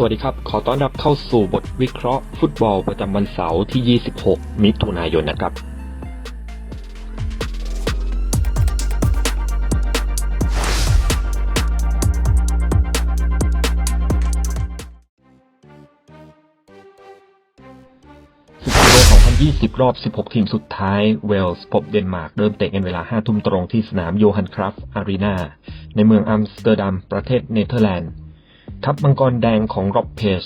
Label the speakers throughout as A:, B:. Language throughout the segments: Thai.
A: สวัสดีครับ ขอต้อนรับเข้าสู่บทวิเคราะห์ฟุตบอลประจำวันเสาร์ที่ 26 มิถุนายนนะครับศึกยูโร2020 รอบ 16 ทีมสุดท้าย เวลส์พบเดนมาร์ก เริ่มเตะกันเวลา 5 ทุ่มตรงที่สนามโยฮันครัฟอารีนาในเมืองอัมสเตอร์ดัม ประเทศเนเธอร์แลนด์ ทัพมังกรแดงของร็อบเพจ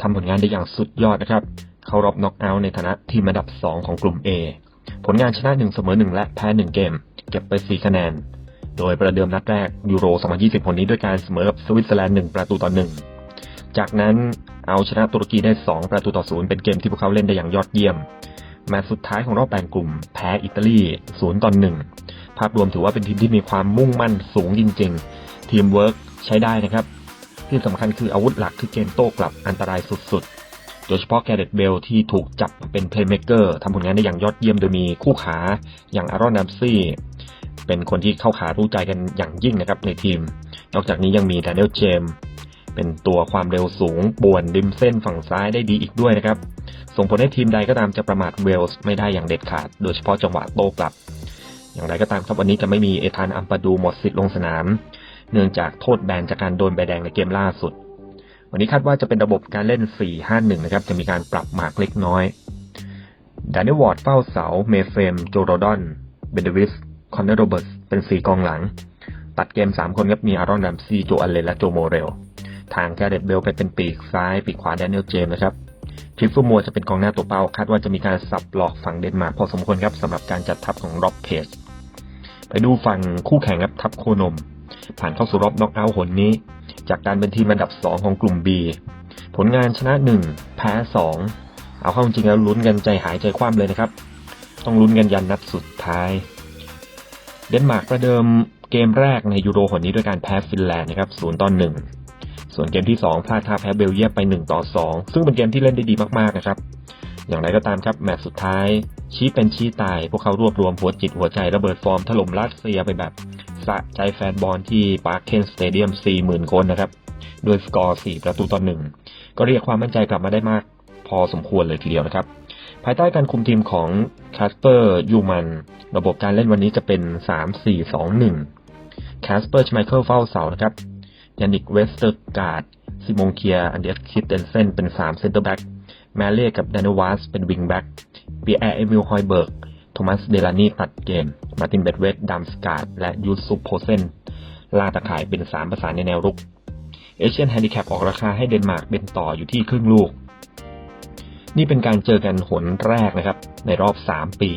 A: ทำผลงานได้อย่างสุดยอดนะครับ เข้ารอบน็อกเอาท์ในฐานะทีมอันดับ 2 ของกลุ่ม A ผลงานชนะ1เสมอ1และแพ้1เกม เก็บไป 4 คะแนน โดยประเดิมนัดแรกยูโร 2020ผลนี้ด้วยการเสมอกับสวิตเซอร์แลนด์ 1 ประตูต่อ 1 จากนั้นเอาชนะตุรกีได้ 2 ประตูต่อ 0 เป็นเกมที่พวกเขาเล่นได้อย่างยอดเยี่ยมแมตช์สุดท้ายของรอบแบ่งกลุ่ม แพ้อิตาลี0ต่อ1ภาพรวมถือว่าเป็นทีมที่มีความมุ่งมั่นสูงจริง ๆ ทีมเวิร์กใช้ได้นะครับ ที่สำคัญคืออาวุธหลักคือเกมโต้กลับอันตรายสุดๆ โดยเฉพาะแกเรตเบลที่ถูกจับเป็นเพลย์เม k เกอร์ทำผลงานได้อย่างยอดเยี่ยมโดยมีคู่ขาอย่างอารอนดัมซี่ เป็นคนที่เข้าขารู้ใจกันอย่างยิ่งนะครับในทีม นอกจากนี้ยังมีด a น i e l เจมเป็นตัวความเร็วสูงป่วนริมเส้นฝั่งซ้ายได้ดีอีกด้วยนะครับ ส่งผลให้ทีมใดก็ตามจะประมาทเวลส์ไม่ได้อย่างเด็ดขาด โดยเฉพาะจังหวะโต้กลับ อย่างไรก็ตามครับวันนี้จะไม่มีเอธานอัมปาดูหมดสิทธิ์ลงสนาม เนื่องจากโทษแบนจากการโดนใบแดงในเกมล่าสุด วันนี้คาดว่าจะเป็นระบบการเล่น 4-5-1 นะครับ จะมีการปรับหมากเล็กน้อยดาน i วอร์ดเฝ้าเสา เมเฟมโจโรดอนเบนเดวิส คอนเนอร์โรเบิร์ตเป็นสี่กองหลัง ตัดเกม 3 คนครับมีอารอนดัมซีโจอัลเลนและโจโมเรล ทางแกเรตเบลไปเป็นปีกซ้าย ปีกขวาแดเนียลเจมส์นะครับทริฟฟูมัวจะเป็นกองหน้าตัวเป้า คาดว่าจะมีการสับหลอกฝั่งเดนมาร์กพอสมควรครับสำหรับการจัดทัพของร็อบเพจไปดูฝั่งคู่แข่งครับทัพโคนม ผ่านเข้าสู่รอบน็อกเอาท์หนนี้ จากการเป็นทีมอันดับ 2 ของกลุ่ม B ผลงานชนะ 1 แพ้ 2 เอาเข้าจริงแล้วลุ้นกันใจหายใจคว่ำเลยนะครับ ต้องลุ้นกันยันนัดสุดท้าย เดนมาร์กประเดิมเกมแรกในยูโรหนนี้ด้วยการแพ้ฟินแลนด์นะครับ0ต่อ1ส่วนเกมที่ 2 พลาดท่าแพ้เบลเยียมไป 1 ต่อ 2 ซึ่งเป็นเกมที่เล่นได้ดีมากๆนะครับอย่างไรก็ตามครับแมตช์สุดท้าย ชี้เป็นชี้ตาย พวกเขารวบรวมหัวจิตหัวใจระเบิดฟอร์มถล่มรัสเซียไปแบบ สะใจแฟนบอลที่ปาร์คเคนสเตเดียม 40,000 คนนะครับ ด้วยสกอร์ 4 ประตูต่อหนึ่ง ก็เรียกความมั่นใจกลับมาได้มากพอสมควรเลยทีเดียวนะครับ ภายใต้การคุมทีมของคาสเปอร์ยูมัน ระบบการเล่นวันนี้จะเป็น 3-4-2-1คาสเปอร์ชไมเคิลเฝ้าเสานะครับยานิกเวสเตอร์การ์ดซิมงเคียอันเดสคิดเดนเซนเป็น3เซนเตอร์แบ็กแมเล่กับดานวาสเป็นวิงแบ็กเปียร์เอมิลฮอยเบิร์กโทมัสเดลานีตัดเกม มาตินเบดเวดดัมสกาดและยูซุปโพเซนล่าตะข่ายเป็นสามประสานในแนวรุกเอเชียนแฮนดิแคปออกราคาให้เดนมาร์กเป็นต่ออยู่ที่ครึ่งลูก นี่เป็นการเจอกันหนแรกนะครับ ในรอบ 3 ปี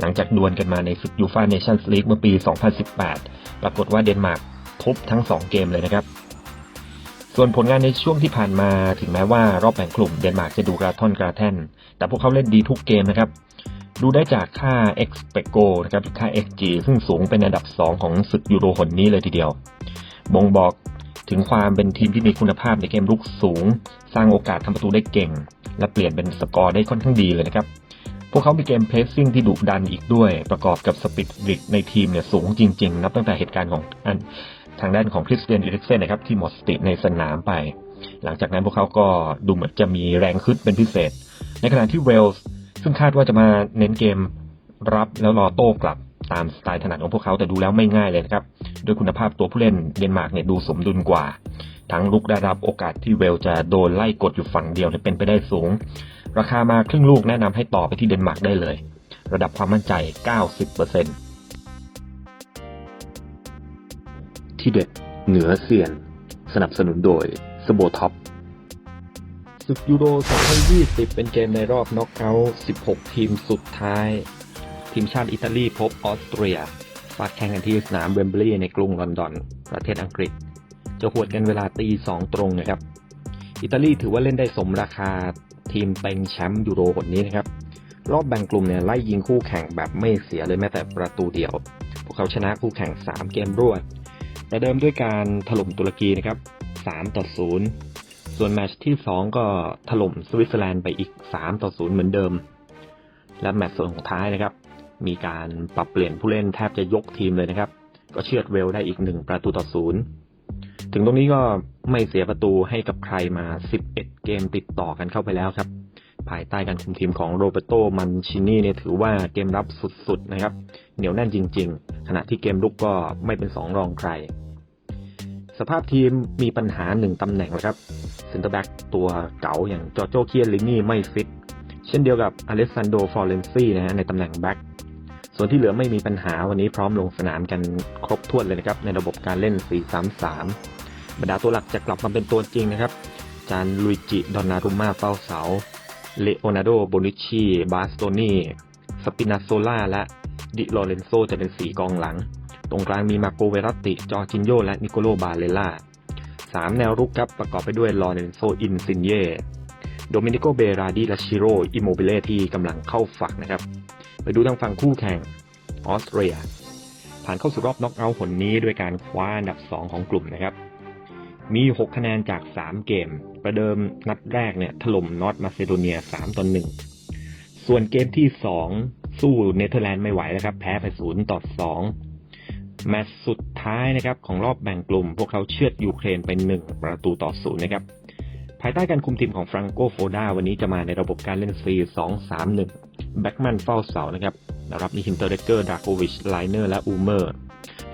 A: หลังจากดวลกันมาในศึกยูฟ่าเนชั่นส์ลีกเมื่อปี 2018 ปรากฏว่าเดนมาร์กทุบทั้ง 2 เกมเลยนะครับ ส่วนผลงานในช่วงที่ผ่านมาถึงแม้ว่ารอบแบ่งกลุ่มเดนมาร์กจะดูกระท่อนกระแท่น แต่พวกเขาเล่นดีทุกเกมนะครับ ดูได้จากค่า x p e c o นะครับค่า xg ซึ่งสูงเป็นอันดับ 2 ของศึกยูโรหนนี้เลยทีเดียว บ่งบอกถึงความเป็นทีมที่มีคุณภาพในเกมลุกสูง สร้างโอกาสทำประตูได้เก่ง และเปลี่ยนเป็นสกอร์ได้ค่อนข้างดีเลยนะครับ พวกเขามีเกมเพรสซิ่งที่ดุดันอีกด้วย ประกอบกับสปิดริตในทีมเนี่ยสูงจริงๆ นับตั้งแต่เหตุการณ์ของทางด้านของคริสเตียนอิริกเซนนะครับที่หมดสติในสนามไป หลังจากนั้นพวกเขาก็ดูเหมือนจะมีแรงขึ้นเป็นพิเศษ ในขณะที่เวลส์ ซึ่งคาดว่าจะมาเน้นเกมรับแล้วรอโต้กลับตามสไตล์ถนัดของพวกเขาแต่ดูแล้วไม่ง่ายเลยนะครับด้วยคุณภาพตัวผู้เล่นเดนมาร์กเนี่ยดูสมดุลกว่า ทั้งลุกได้รับโอกาสที่เวลจะโดนไล่กดอยู่ฝั่งเดียวเป็นไปได้สูง ราคามาครึ่งลูกแนะนำให้ต่อไปที่เดนมาร์กได้เลย ระดับความมั่นใจ 90%ที่เด็ดเหนือเซียน สนับสนุนโดยสโบท็อป ศึกยูโร 2020 เป็นเกมในรอบน็อกเอาท์ 16 ทีมสุดท้าย ทีมชาติอิตาลีพบออสเตรียฟาดแข่งกันที่สนามเวมบลีย์ในกรุงลอนดอน ประเทศอังกฤษ จะหวดกันเวลาตีสองตรงนะครับ อิตาลีถือว่าเล่นได้สมราคาทีมเต็งแชมป์ยูโรคนนี้นะครับ รอบแบ่งกลุ่มเนี่ยไล่ยิงคู่แข่งแบบไม่เสียเลยแม้แต่ประตูเดียว พวกเขาชนะคู่แข่ง 3 เกมรวด ประเดิมด้วยการถล่มตุรกีนะครับ 3 ต่อ 0 ส่วนแมตช์ที่ 2 ก็ถล่มสวิตเซอร์แลนด์ไปอีก 3 ต่อ 0 เหมือนเดิม และแมตช์ส่วนของท้ายนะครับ มีการปรับเปลี่ยนผู้เล่นแทบจะยกทีมเลยนะครับ ก็เชือดเวลได้อีก 1 ประตูต่อ 0 ถึงตรงนี้ก็ไม่เสียประตูให้กับใครมา 11 เกมติดต่อกันเข้าไปแล้วครับ ภายใต้การคุมทีมของโรเบโตมันชินีเนี่ยถือว่าเกมรับสุดๆนะครับ เหนียวแน่นจริง ๆ ขณะที่เกมลุกก็ไม่เป็นสองรองใคร สภาพทีมมีปัญหาหนึ่งตำแหน่งนะครับเซนเตอร์แบ็กตัวเก๋าอย่างจอโจเคียลินี่ไม่ฟิต เช่นเดียวกับอเลสซานโดฟอร์เรนซีนะฮะในตำแหน่งแบ็กส่วนที่เหลือไม่มีปัญหาวันนี้พร้อมลงสนามกันครบถ้วนเลยนะครับในระบบการเล่น 4-3-3 บรรดาตัวหลักจะกลับมาเป็นตัวจริงนะครับ จานลุยจิดอนนารุม่าเฝ้าเสาเลโอนาร์โดโบนิชีบาสโตนีสปินาโซล่าและดิโลเรนโซจะเป็นสีกองหลัง ตรงกลางมีมาโกเวรัตติ จอจินโย และนิโคโลบาเลล่าสามแนวรุกครับประกอบไปด้วยลอเรนโซอินซินเย่โดมินิโกเบราดีและชิโรอิโมบิเล่ที่กำลังเข้าฝักนะครับ ไปดูทางฝั่งคู่แข่งออสเตรีย ผ่านเข้าสู่รอบน็อกเอาท์ผลนี้ด้วยการคว้าอันดับ 2 ของกลุ่มนะครับ มี 6 คะแนนจาก 3 เกม ประเดิมนัดแรกเนี่ยถล่มนอตมาซิโดเนีย 3 ต่อ 1 ส่วนเกมที่ 2 สู้เนเธอร์แลนด์ไม่ไหวแล้วครับ แพ้ไป 0 ต่อ 2 แมตช์สุดท้ายนะครับของรอบแบ่งกลุ่ม พวกเขาเชือดยูเครนไป 1 ประตูต่อ0นย์นะครับ ภายใต้การคุมทีมของฟรังโกโฟดาวันนี้จะมาในระบบการเล่น 4-2-3-1 แบ็กแมนเฝ้าเสานะครับรับมีฮิมเตอร์เรเกอร์ดาโควิช ไลเนอร์ และอูเมอร์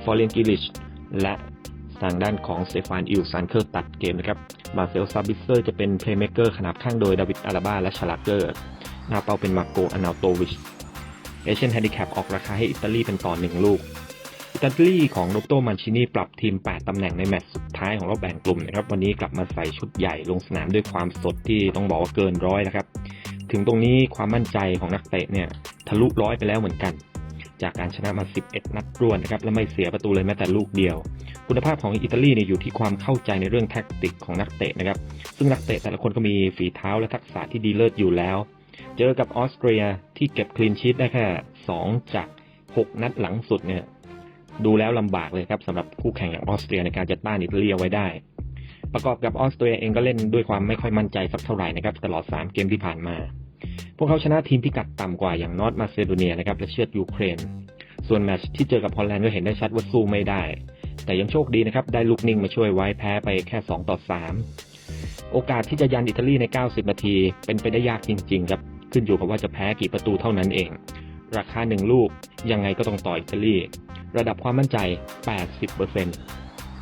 A: ฟอร์เรนกิลิช และทางด้านของสเตฟานอิลซันเคอร์ตัดเกมนะครับ มาเซลซาบิเซอร์จะเป็นเพลย์เมเกอร์ขนาบข้างโดยดาวิดอาราบาและชาลักเกอร์หน้าเป้าเป็นมาโกอนาโตวิช เอเชียนแฮนดิแคปออกราคาให้อิตาลีเป็นต่อหนึ่งลูก อิตาลีของโรโตมันชินีปรับทีม 8 ตำแหน่งในแมตช์สุดท้ายของรอบแบ่งกลุ่มนะครับวันนี้กลับมาใส่ชุดใหญ่ลงสนามด้วยความสดที่ต้องบอกว่าเกินร้อยแล้วครับ ถึงตรงนี้ความมั่นใจของนักเตะเนี่ยทะลุร้อยไปแล้วเหมือนกัน จากการชนะมา 11 นัดรวดนะครับและไม่เสียประตูเลยแม้แต่ลูกเดียว คุณภาพของอิตาลีเนี่ยอยู่ที่ความเข้าใจในเรื่องแท็กติกของนักเตะนะครับซึ่งนักเตะแต่ละคนก็มีฝีเท้าและทักษะที่ดีเลิศอยู่แล้ว เจอกับออสเตรียที่เก็บคลีนชีตได้แค่2จาก 6 นัดหลังสุดเนี่ย ดูแล้วลำบากเลยครับสำหรับคู่แข่งอย่างออสเตรียในการจะต้านอิตาลีเอาไว้ได้ ประกอบกับออสเตรียเองก็เล่นด้วยความไม่ค่อยมั่นใจสักเท่าไหร่นะครับตลอด 3 เกมที่ผ่านมา พวกเขาชนะทีมพิกัดต่ำกว่าอย่างนอตมาซิโดเนียนะครับและเชือดยูเครน ส่วนแมตช์ที่เจอกับฮอลแลนด์ก็เห็นได้ชัดว่าสู้ไม่ได้ แต่ยังโชคดีนะครับได้ลูกนิ่งมาช่วยไว้แพ้ไปแค่ 2 ต่อ 3 โอกาสที่จะยันอิตาลีใน 90 นาที เป็นไปได้ยากจริงๆครับขึ้นอยู่กับว่าจะแพ้กี่ประตูเท่านั้นเอง ราคาหนึ่งลูกยังไงก็ต้องต่ออิตาลี ระดับความมั่นใจ 80%